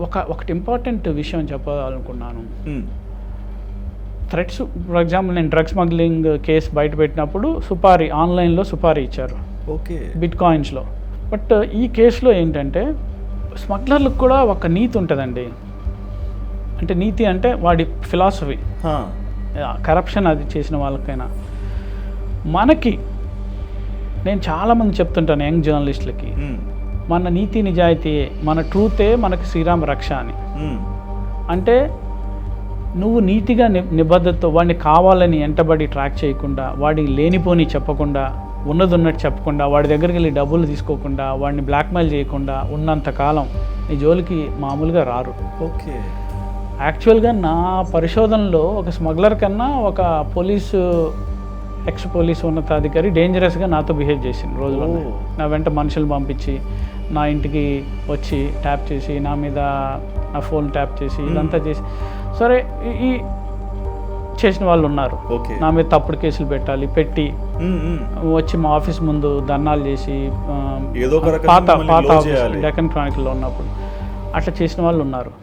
ఒక ఒకటి ఇంపార్టెంట్ విషయం చెప్పాలనుకున్నాను. మ్మ్. థ్రెట్స్ ఫర్ ఎగ్జాంపుల్ నేను డ్రగ్ స్మగ్లింగ్ కేసు బయట పెట్టినప్పుడు సుపారీ ఆన్లైన్లో సుపారీ ఇచ్చారు. ఓకే బిట్ కాయిన్స్లో బట్ ఈ కేసులో ఏంటంటే స్మగ్లర్లకు కూడా ఒక నీతి ఉంటుందండి. అంటే నీతి అంటే వాడి ఫిలాసఫీ. కరప్షన్ అది చేసిన వాళ్ళకైనా. మనకి నేను చాలామంది చెప్తుంటాను యంగ్ జర్నలిస్టులకి. మన నీతి నిజాయితీయే మన ట్రూతే మనకి శ్రీరామ రక్ష అని. అంటే నువ్వు నీతిగా ని నిబద్ధతతో వాడిని కావాలని ఎంటబడి ట్రాక్ చేయకుండా వాడి లేనిపోని చెప్పకుండా ఉన్నది ఉన్నట్టు చెప్పకుండా వాడి దగ్గరికి వెళ్ళి డబ్బులు తీసుకోకుండా వాడిని బ్లాక్మెయిల్ చేయకుండా ఉన్నంత కాలం నీ జోలికి మామూలుగా రారు ఓకే యాక్చువల్గా నా పరిశోధనలో ఒక స్మగ్లర్ కన్నా ఒక పోలీసు ఎక్స్ పోలీసు ఉన్నతాధికారి డేంజరస్గా నాతో బిహేవ్ చేసింది రోజులో ఓ. నా వెంట మనుషులు పంపించి నా ఇంటికి వచ్చి ట్యాప్ చేసి నా మీద నా ఫోన్ ట్యాప్ చేసి ఇదంతా చేసి. సరే ఈ- చేసిన వాళ్ళు ఉన్నారు. నా మీద తప్పుడు కేసులు పెట్టాలి పెట్టి. వచ్చి మా ఆఫీస్ ముందు ధర్నాలు చేసి పాత పాత. డెక్కన్ క్రానికల్లో ఉన్నప్పుడు. అట్లా చేసిన వాళ్ళు ఉన్నారు.